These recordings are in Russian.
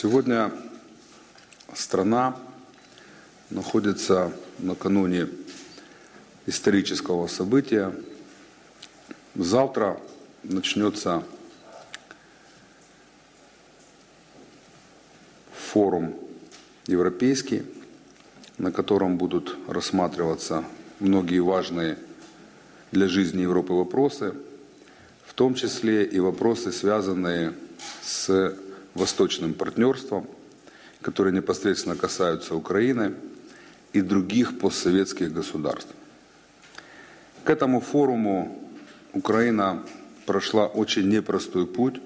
Сегодня страна находится накануне исторического события. Завтра начнется форум европейский, на котором будут рассматриваться многие важные для жизни Европы вопросы, в том числе и вопросы, связанные с восточным партнерством, которые непосредственно касаются Украины и других постсоветских государств. К этому форуму Украина прошла очень непростой путь.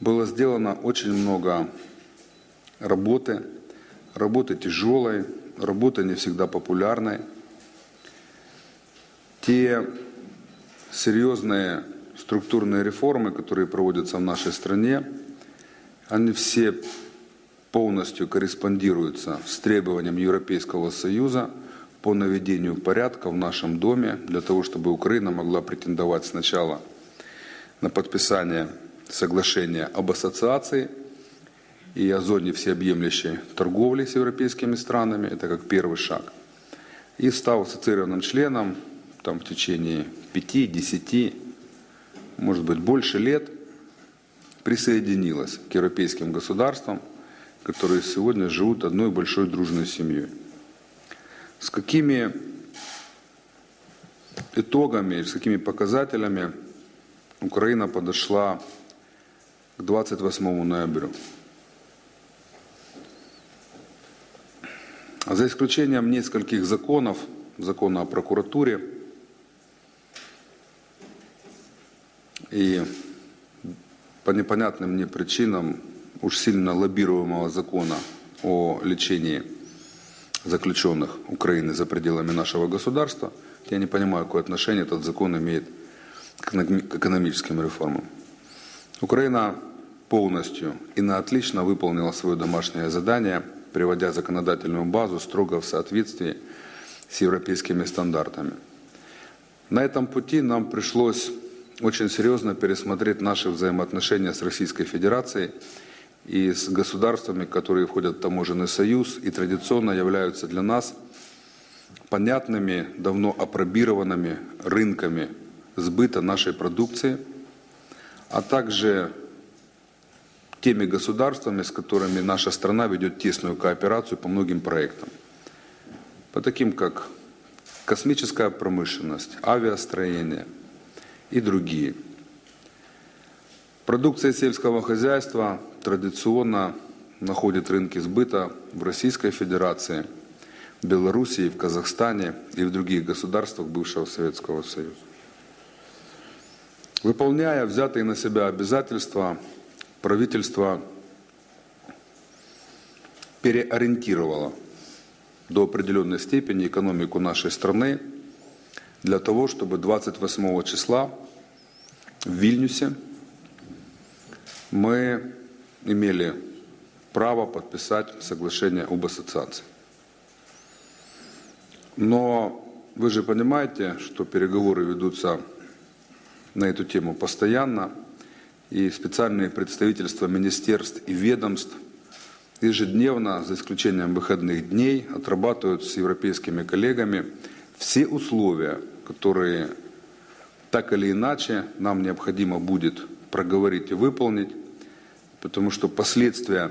Было сделано очень много работы, работы тяжелой, работы не всегда популярной. Те серьезные структурные реформы, которые проводятся в нашей стране, они все полностью корреспондируются с требованием Европейского Союза по наведению порядка в нашем доме, для того, чтобы Украина могла претендовать сначала на подписание соглашения об ассоциации и о зоне всеобъемлющей торговли с европейскими странами, это как первый шаг, и став ассоциированным членом там, в течение 5-10, может быть, больше лет – присоединилась к европейским государствам, которые сегодня живут одной большой дружной семьей. С какими итогами, с какими показателями Украина подошла к 28 ноября? За исключением нескольких законов, закона о прокуратуре и по непонятным мне причинам уж сильно лоббируемого закона о лечении заключенных Украины за пределами нашего государства, я не понимаю, какое отношение этот закон имеет к экономическим реформам. Украина полностью и на отлично выполнила свое домашнее задание, приводя законодательную базу строго в соответствии с европейскими стандартами. На этом пути нам пришлось очень серьезно пересмотреть наши взаимоотношения с Российской Федерацией и с государствами, которые входят в таможенный союз и традиционно являются для нас понятными, давно опробированными рынками сбыта нашей продукции, а также теми государствами, с которыми наша страна ведет тесную кооперацию по многим проектам. По таким как космическая промышленность, авиастроение – и другие. Продукция сельского хозяйства традиционно находит рынки сбыта в Российской Федерации, Белоруссии, в Казахстане и в других государствах бывшего Советского Союза. Выполняя взятые на себя обязательства, правительство переориентировало до определенной степени экономику нашей страны для того, чтобы 28 числа в Вильнюсе мы имели право подписать соглашение об ассоциации. Но вы же понимаете, что переговоры ведутся на эту тему постоянно, и специальные представительства министерств и ведомств ежедневно, за исключением выходных дней, отрабатывают с европейскими коллегами все условия, которые так или иначе нам необходимо будет проговорить и выполнить, потому что последствия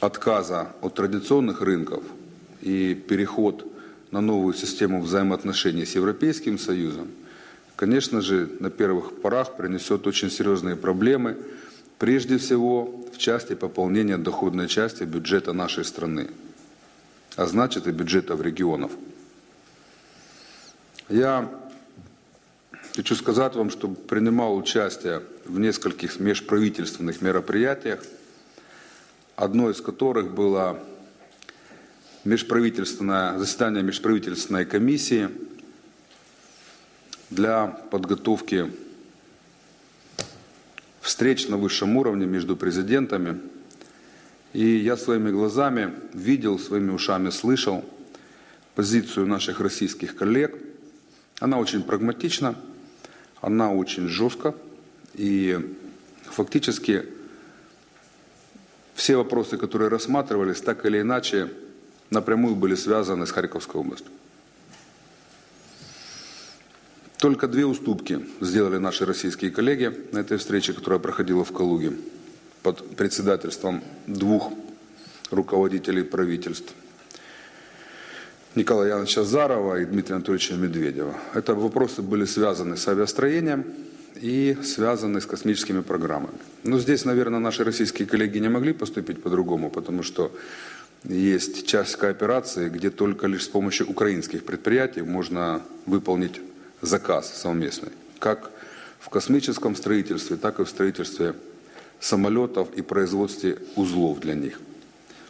отказа от традиционных рынков и переход на новую систему взаимоотношений с Европейским Союзом, конечно же, на первых порах принесет очень серьезные проблемы, прежде всего в части пополнения доходной части бюджета нашей страны, а значит и бюджетов регионов. Я хочу сказать вам, что принимал участие в нескольких межправительственных мероприятиях, одно из которых было межправительственное, заседание межправительственной комиссии для подготовки встреч на высшем уровне между президентами. И я своими глазами видел, своими ушами слышал позицию наших российских коллег – она очень прагматична, она очень жестка и фактически все вопросы, которые рассматривались, так или иначе напрямую были связаны с Харьковской областью. Только две уступки сделали наши российские коллеги на этой встрече, которая проходила в Калуге под председательством двух руководителей правительств. Николая Яновича Зарова и Дмитрия Анатольевича Медведева. Это вопросы были связаны с авиастроением и связаны с космическими программами. Но здесь, наверное, наши российские коллеги не могли поступить по-другому, потому что есть часть кооперации, где только лишь с помощью украинских предприятий можно выполнить заказ совместный, как в космическом строительстве, так и в строительстве самолетов и производстве узлов для них.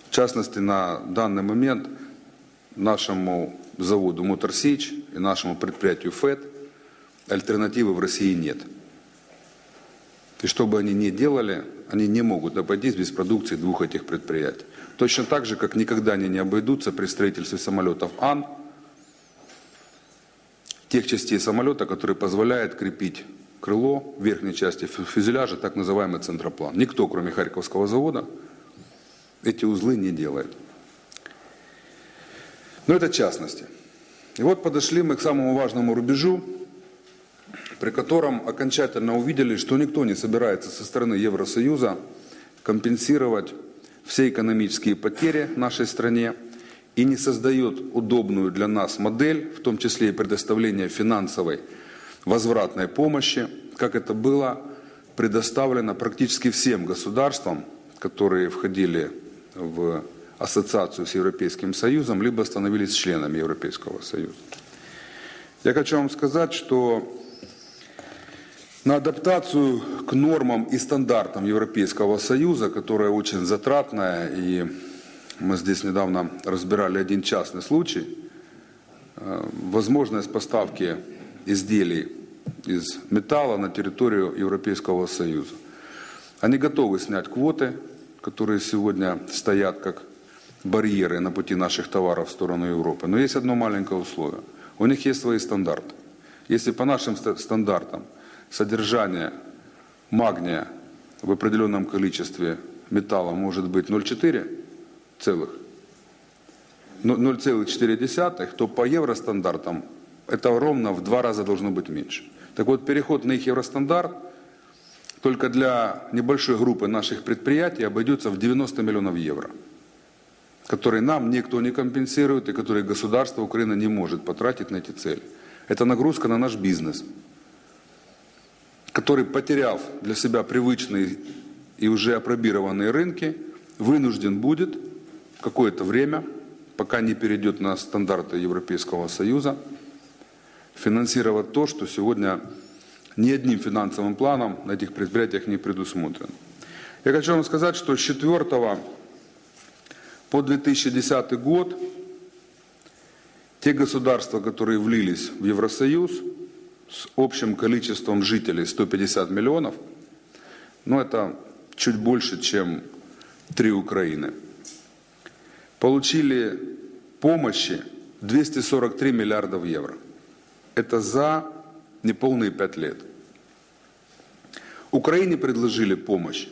В частности, на данный момент нашему заводу Моторсич и нашему предприятию ФЭД альтернативы в России нет. И что бы они ни делали, они не могут обойтись без продукции двух этих предприятий. Точно так же, как никогда они не обойдутся при строительстве самолетов Ан – тех частей самолета, которые позволяют крепить крыло в верхней части фюзеляжа, так называемый центроплан. Никто, кроме Харьковского завода, эти узлы не делает. Но это частности. И вот подошли мы к самому важному рубежу, при котором окончательно увидели, что никто не собирается со стороны Евросоюза компенсировать все экономические потери нашей стране – и не создает удобную для нас модель, в том числе и предоставления финансовой возвратной помощи, как это было предоставлено практически всем государствам, которые входили в ассоциацию с Европейским Союзом, либо становились членами Европейского Союза. Я хочу вам сказать, что на адаптацию к нормам и стандартам Европейского Союза, которая очень затратная и мы здесь недавно разбирали один частный случай. Э, возможность поставки изделий из металла на территорию Европейского Союза. Они готовы снять квоты, которые сегодня стоят как барьеры на пути наших товаров в сторону Европы. Но есть одно маленькое условие. У них есть свои стандарты. Если по нашим стандартам содержание магния в определенном количестве металла может быть 0,4, целых 0,4, то по евростандартам это ровно в два раза должно быть меньше. Так вот, переход на их евростандарт только для небольшой группы наших предприятий обойдется в 90 миллионов евро, которые нам никто не компенсирует и которые государство Украины не может потратить на эти цели. Это нагрузка на наш бизнес, который, потеряв для себя привычные и уже опробированные рынки, вынужден будет какое-то время, пока не перейдет на стандарты Европейского Союза, финансировать то, что сегодня ни одним финансовым планом на этих предприятиях не предусмотрено. Я хочу вам сказать, что с 4 по 2010 год те государства, которые влились в Евросоюз с общим количеством жителей 150 миллионов, ну это чуть больше, чем три Украины – получили помощи 243 миллиардов евро. Это за неполные пять лет. Украине предложили помощь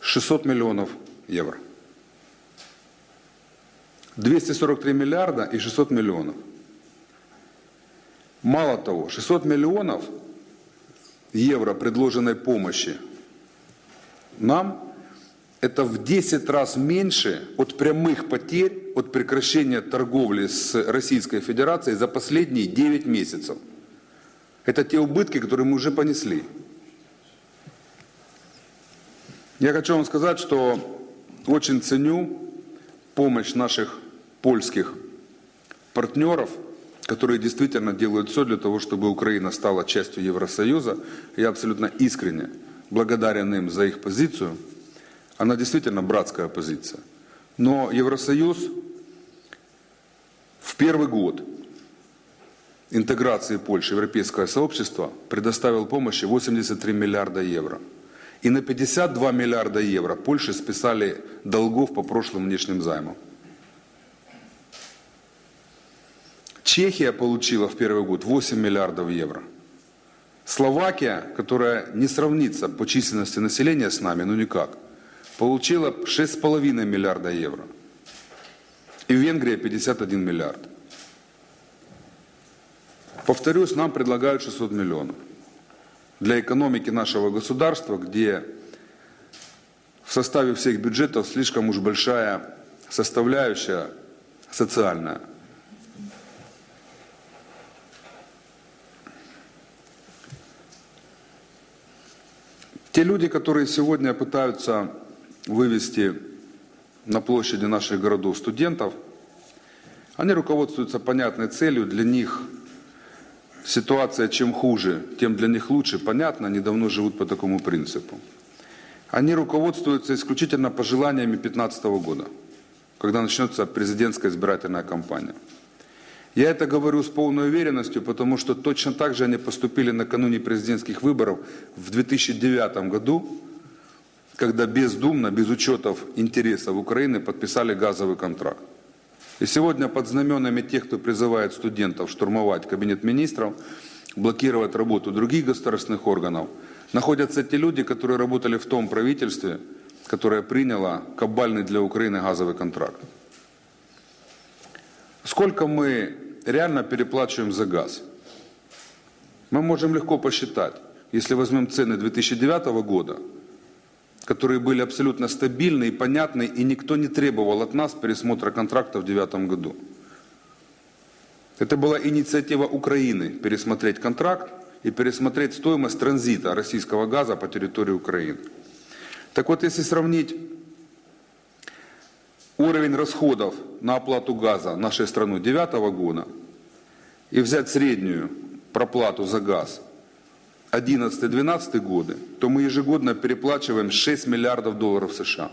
600 миллионов евро. 243 миллиарда и 600 миллионов. Мало того, 600 миллионов евро предложенной помощи нам это в 10 раз меньше от прямых потерь от прекращения торговли с Российской Федерацией за последние 9 месяцев. Это те убытки, которые мы уже понесли. Я хочу вам сказать, что очень ценю помощь наших польских партнеров, которые действительно делают все для того, чтобы Украина стала частью Евросоюза. Я абсолютно искренне благодарен им за их позицию – она действительно братская позиция. Но Евросоюз в первый год интеграции Польши в европейское сообщество предоставил помощи 83 миллиарда евро. И на 52 миллиарда евро Польше списали долгов по прошлым внешним займам. Чехия получила в первый год 8 миллиардов евро. Словакия, которая не сравнится по численности населения с нами, ну никак – получила 6,5 миллиарда евро. И Венгрия 51 миллиард. Повторюсь, нам предлагают 600 миллионов. Для экономики нашего государства, где в составе всех бюджетов слишком уж большая составляющая социальная. Те люди, которые сегодня пытаются вывести на площади наших городов студентов, они руководствуются понятной целью. Для них ситуация чем хуже, тем для них лучше. Понятно, они давно живут по такому принципу. Они руководствуются исключительно пожеланиями 2015 года, когда начнется президентская избирательная кампания. Я это говорю с полной уверенностью, потому что точно так же они поступили накануне президентских выборов в 2009 году, когда бездумно, без учетов интересов Украины подписали газовый контракт. И сегодня под знаменами тех, кто призывает студентов штурмовать кабинет министров, блокировать работу других государственных органов, находятся те люди, которые работали в том правительстве, которое приняло кабальный для Украины газовый контракт. Сколько мы реально переплачиваем за газ. Мы можем легко посчитать, если возьмем цены 2009 года, которые были абсолютно стабильны и понятны, и никто не требовал от нас пересмотра контракта в 2009 году. Это была инициатива Украины пересмотреть контракт и пересмотреть стоимость транзита российского газа по территории Украины. Так вот, если сравнить уровень расходов на оплату газа нашей страны 2009 года и взять среднюю проплату за газ 2011-2012 годы, то мы ежегодно переплачиваем 6 миллиардов долларов США.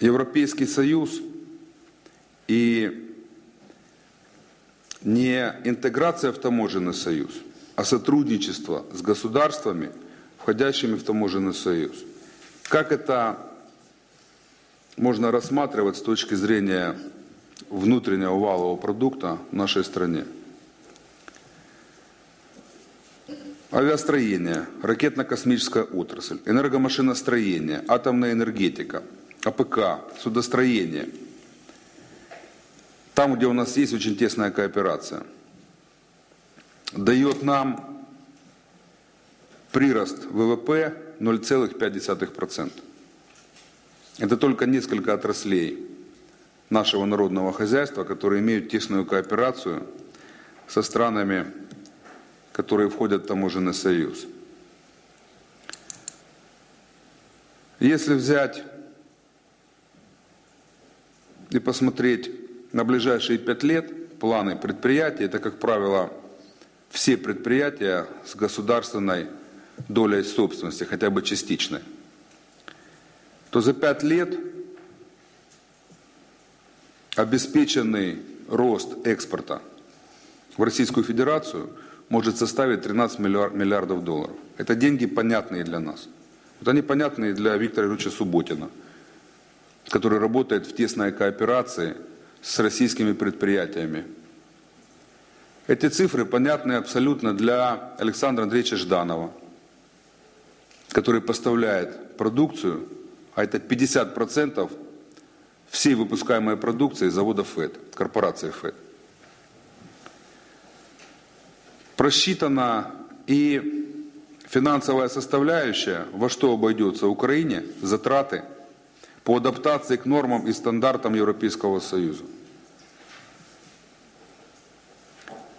Европейский Союз и не интеграция в таможенный союз – а сотрудничество с государствами, входящими в таможенный союз. Как это можно рассматривать с точки зрения внутреннего валового продукта в нашей стране? Авиастроение, ракетно-космическая отрасль, энергомашиностроение, атомная энергетика, АПК, судостроение. Там, где у нас есть очень тесная кооперация – дает нам прирост ВВП 0,5%. Это только несколько отраслей нашего народного хозяйства, которые имеют тесную кооперацию со странами, которые входят в таможенный союз. Если взять и посмотреть на ближайшие пять лет планы предприятий, это, как правило, все предприятия с государственной долей собственности, хотя бы частичной, то за пять лет обеспеченный рост экспорта в Российскую Федерацию может составить 13 миллиардов долларов. Это деньги понятные для нас. Вот они понятные для Виктора Ильича Субботина, который работает в тесной кооперации с российскими предприятиями эти цифры понятны абсолютно для Александра Андреевича Жданова, который поставляет продукцию, а это 50% всей выпускаемой продукции завода ФЭД, корпорации ФЭД. Просчитана и финансовая составляющая, во что обойдется Украине, затраты по адаптации к нормам и стандартам Европейского Союза.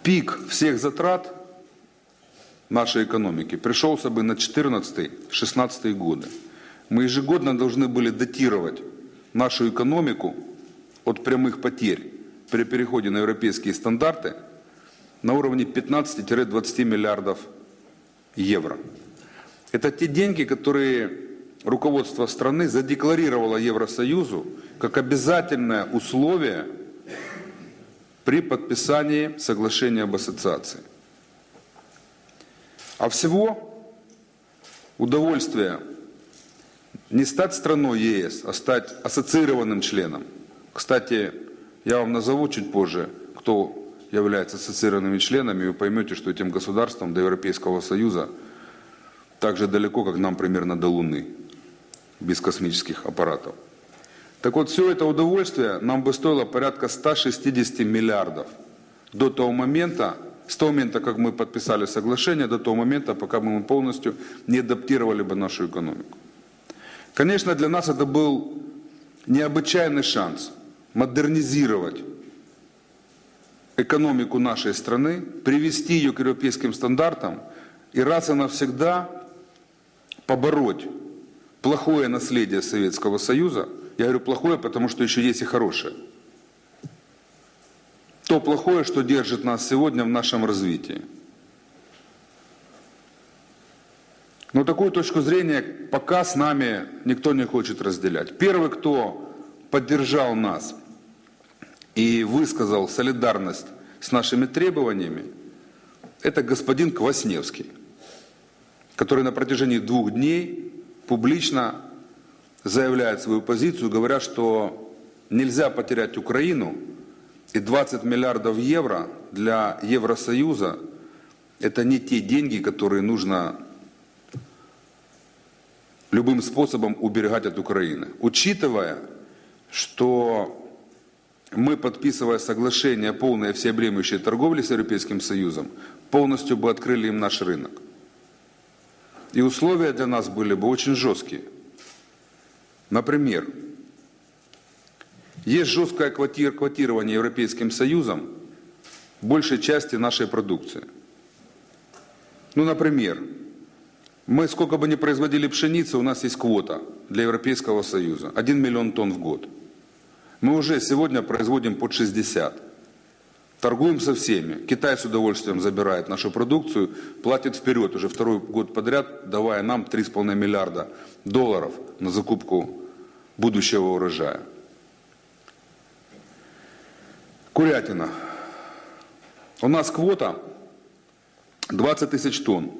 Пик всех затрат нашей экономики пришелся бы на 14-16 годы. Мы ежегодно должны были датировать нашу экономику от прямых потерь при переходе на европейские стандарты на уровне 15-20 миллиардов евро. Это те деньги, которые руководство страны задекларировало Евросоюзу как обязательное условие при подписании соглашения об ассоциации. А всего удовольствие не стать страной ЕС, а стать ассоциированным членом. Кстати, я вам назову чуть позже, кто являются ассоциированными членами, и вы поймете, что этим государствам до Европейского Союза так же далеко, как нам примерно до Луны, без космических аппаратов. Так вот, все это удовольствие нам бы стоило порядка 160 миллиардов до того момента, с того момента, как мы подписали соглашение, до того момента, пока мы полностью не адаптировали бы нашу экономику. Конечно, для нас это был необычайный шанс модернизировать экономику нашей страны, привести ее к европейским стандартам и раз и навсегда побороть плохое наследие Советского Союза. Я говорю плохое, потому что еще есть и хорошее. То плохое, что держит нас сегодня в нашем развитии. Но такую точку зрения пока с нами никто не хочет разделять. Первый, кто поддержал нас и высказал солидарность с нашими требованиями, это господин Квасневский, который на протяжении двух дней публично заявляет свою позицию, говоря, что нельзя потерять Украину, и 20 миллиардов евро для Евросоюза – это не те деньги, которые нужно любым способом уберегать от Украины. Учитывая, что мы, подписывая соглашение о полной всеобъемлющей торговле с Европейским Союзом, полностью бы открыли им наш рынок. И условия для нас были бы очень жесткие. Например, есть жесткое квотирование Европейским Союзом большей части нашей продукции. Ну, например, мы сколько бы ни производили пшеницы, у нас есть квота для Европейского Союза. 1 миллион тонн в год. Мы уже сегодня производим под 60. Торгуем со всеми. Китай с удовольствием забирает нашу продукцию, платит вперед уже второй год подряд, давая нам 3,5 миллиарда долларов на закупку будущего урожая. Курятина. У нас квота 20 тысяч тонн.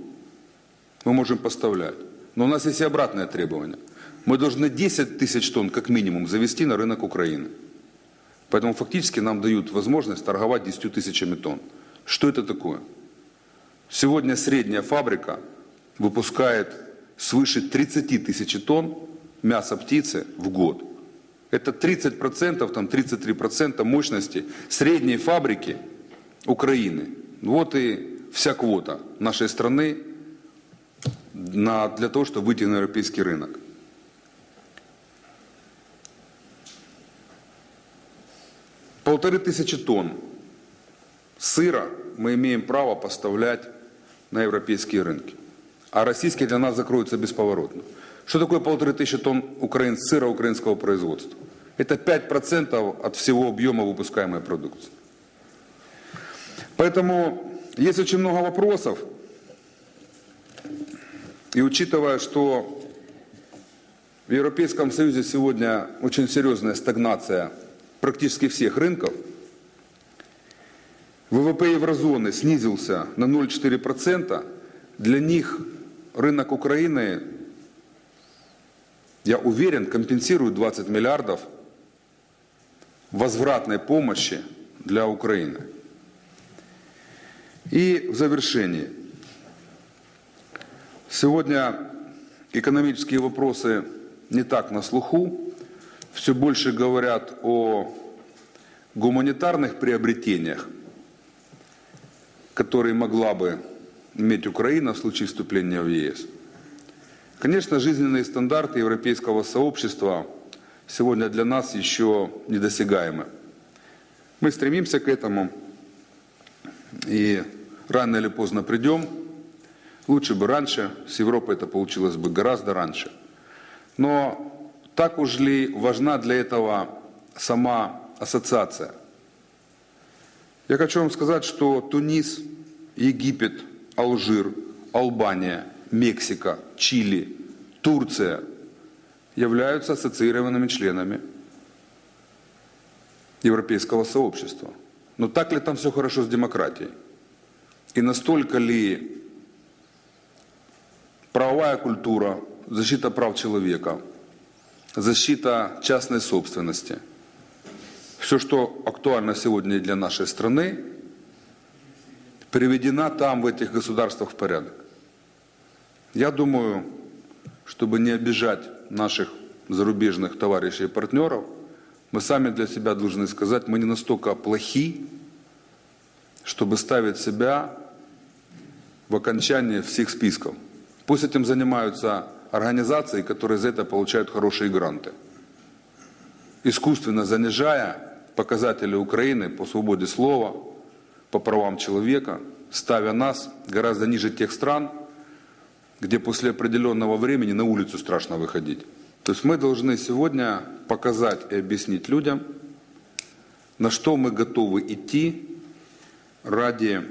Мы можем поставлять. Но у нас есть и обратное требование. Мы должны 10 тысяч тонн как минимум завести на рынок Украины. Поэтому фактически нам дают возможность торговать 10 тысячами тонн. Что это такое? Сегодня средняя фабрика выпускает свыше 30 тысяч тонн мяса птицы в год. Это 30%, там 33% мощности средней фабрики Украины. Вот и вся квота нашей страны на, для того, чтобы выйти на европейский рынок. Полторы тысячи тонн сыра мы имеем право поставлять на европейские рынки. А российские для нас закроются бесповоротно. Что такое полторы тысячи тонн украин, сыра украинского производства? Это 5% от всего объема выпускаемой продукции. Поэтому есть очень много вопросов. И учитывая, что в Европейском Союзе сегодня очень серьезная стагнация практически всех рынков, ВВП еврозоны снизился на 0,4%, для них рынок Украины я уверен, компенсирует 20 миллиардов возвратной помощи для Украины. И в завершении. Сегодня экономические вопросы не так на слуху. Все больше говорят о гуманитарных приобретениях, которые могла бы иметь Украина в случае вступления в ЕС. Конечно, жизненные стандарты европейского сообщества сегодня для нас еще недосягаемы. Мы стремимся к этому и рано или поздно придем. Лучше бы раньше, с Европой это получилось бы гораздо раньше. Но так уж ли важна для этого сама ассоциация? Я хочу вам сказать, что Тунис, Египет, Алжир, Албания – Мексика, Чили, Турция являются ассоциированными членами европейского сообщества. Но так ли там все хорошо с демократией? И настолько ли правовая культура, защита прав человека, защита частной собственности, все, что актуально сегодня для нашей страны, приведена там, в этих государствах, в порядок. Я думаю, чтобы не обижать наших зарубежных товарищей и партнеров, мы сами для себя должны сказать, мы не настолько плохи, чтобы ставить себя в окончании всех списков. Пусть этим занимаются организации, которые за это получают хорошие гранты. Искусственно занижая показатели Украины по свободе слова, по правам человека, ставя нас гораздо ниже тех стран, где после определенного времени на улицу страшно выходить. То есть мы должны сегодня показать и объяснить людям, на что мы готовы идти ради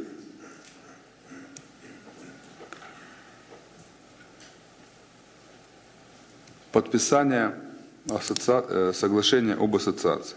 подписания асоци- э, соглашения об ассоциации.